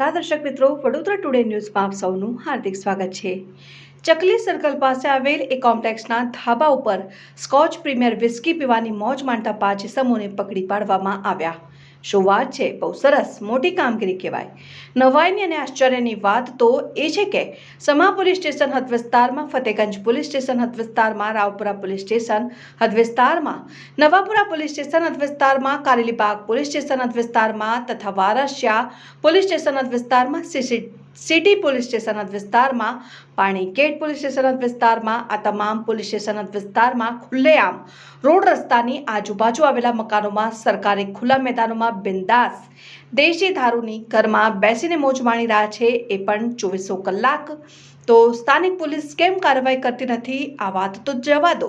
નમસ્કાર, દર્શક મિત્રો. વડોદરા ટુડે ન્યૂઝમાં આપ સૌનું હાર્દિક સ્વાગત છે. ચકલી સર્કલ પાસે આવેલ એક કોમ્પ્લેક્સના ધાબા ઉપર સ્કોચ પ્રીમિયર વિસ્કી પીવાની મોજ માણતા પાંચ સમૂહને પકડી પાડવામાં આવ્યા. શું વાત છે? બહુ સરસ. મોટી કામગીરી કહેવાય. નવાઈની અને આશ્ચર્યની વાત તો એ છે કે સમા પોલીસ સ્ટેશન હદ વિસ્તારમાં, ફતેગંજ પોલીસ સ્ટેશન હદ વિસ્તારમાં, રાવપુરા પોલીસ સ્ટેશન હદ વિસ્તારમાં, નવાપુરા પોલીસ સ્ટેશન હદ વિસ્તારમાં, કારેલીબાગ પોલીસ સ્ટેશન હદ વિસ્તારમાં તથા વારસિયા પોલીસ સ્ટેશન હદ વિસ્તારમાં સીસી સિટી પોલીસ સ્ટેશન વિસ્તારમાં, પાણી ગેટ પોલીસ સ્ટેશન વિસ્તારમાં, આ તમામ પોલીસ સ્ટેશન વિસ્તારમાં ખુલ્લેઆમ રોડ રસ્તાની આજુબાજુ આવેલા મકાનોમાં, સરકારી ખુલ્લા મેદાનોમાં બિંદાસ દેશી દારૂની ઘરમાં બેસીને મોજ માણી રહ્યા છે એ પણ ચોવીસો કલાક. તો સ્થાનિક પોલીસ કેમ કાર્યવાહી કરતી નથી? આ વાત તો જવા દો.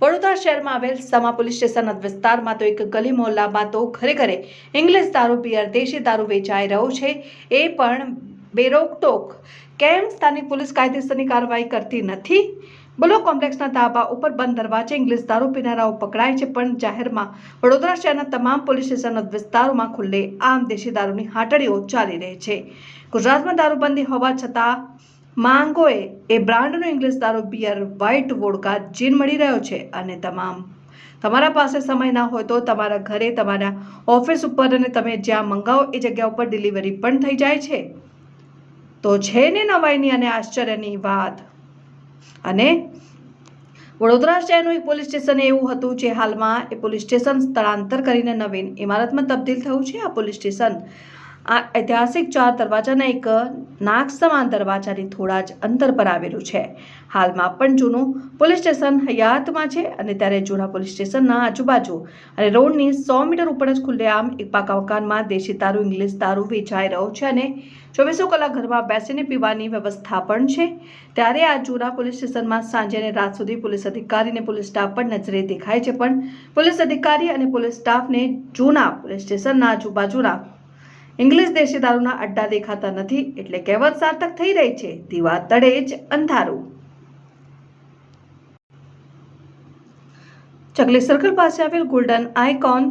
વડોદરા શહેરમાં આવેલ સમા પોલીસ સ્ટેશન વિસ્તારમાં તો એક ગલી મોહલ્લામાં તો ઘરે ઘરે ઇંગ્લિશ દારૂ, બિયર, દેશી દારૂ વેચાઈ રહ્યો છે. એ પણ બેરોકટોક કેમ? સ્થાનિક પોલીસ કાયદેસરની કાર્યવાહી કરતી નથી. બ્લોક કોમ્પ્લેક્સના ધાબા ઉપર બંધ દરવાજે ઇંગ્લિશ દારૂ પીનારાઓ પકડાય છે, પણ જાહેરમાં વડોદરા શહેરના તમામ પોલીસ સ્ટેશન વિસ્તારોમાં ખુલ્લે આમ દેશી દારૂની હાટડીઓ ચાલી રહી છે. ગુજરાતમાં દારૂબંધી હોવા છતાં માંગોએ એ બ્રાન્ડનો ઇંગ્લિશ દારૂ બિયર વ્હાઇટ વોડકા જીન મળી રહ્યો છે અને તમામ. તમારા પાસે સમય ના હોય તો તમારા ઘરે, તમારા ઓફિસ ઉપર અને તમે જ્યાં મંગાવો એ જગ્યા ઉપર ડિલિવરી પણ થઈ જાય છે. તો છે ને નવાઈની અને આશ્ચર્યની વાત? અને વડોદરા શહેરનું એક પોલીસ સ્ટેશન એવું હતું જે હાલમાં એ પોલીસ સ્ટેશન સ્થળાંતર કરીને નવીન ઇમારતમાં તબદીલ થયું છે આ પોલીસ સ્ટેશન. આ ઐતિહાસિક ચાર દરવાજાના એક નાક સમાન દરવાજાની થોડા જ અંતર પર આવેલું છે. હાલમાં પણ જૂનું પોલીસ સ્ટેશન હયાતમાં છે અને ત્યારે જૂના પોલીસ સ્ટેશનના આજુબાજુ અને રોડની સો મીટર ઉપર જ ખુલ્લેઆમ એક પાકા મકાનમાં દેશી દારૂ, ઇંગ્લિશ દારૂ વેચાઈ રહ્યો છે અને ચોવીસો કલાક ઘરમાં બેસીને પીવાની વ્યવસ્થા પણ છે. ત્યારે આ જૂના પોલીસ સ્ટેશનમાં સાંજે અને રાત સુધી પોલીસ અધિકારી અને પોલીસ સ્ટાફ પણ નજરે દેખાય છે. પણ પોલીસ અધિકારી અને પોલીસ સ્ટાફને જૂના પોલીસ સ્ટેશનના આજુબાજુના ઇંગ્લિશ દેશી દારૂના અડ્ડા દેખાતા નથી એટલે કહેવત સાર્થક થઈ રહી છે. દીવા તળે જ અંધારું. ચકલી સર્કલ પાસે આવેલ ગોલ્ડન આઇકોન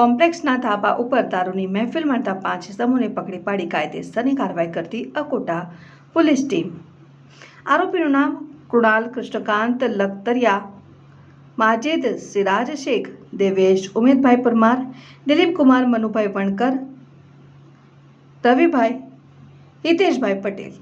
કોમ્પ્લેક્સના ધાબા ઉપર દારૂની મહેફિલ માણતા પાંચ સમૂહને પકડી પાડી કાયદેસરની કાર્યવાહી કરતી અકોટા પોલીસ ટીમ. આરોપીનું નામ કૃણાલ કૃષ્ણકાંત લખતરિયા, માજેદ સિરાજ શેખ, દેવેશ ઉમેદભાઈ પરમાર દિલીપ કુમાર મનુભાઈ વણકર રવિભાઈ હિતેશભાઈ પટેલ.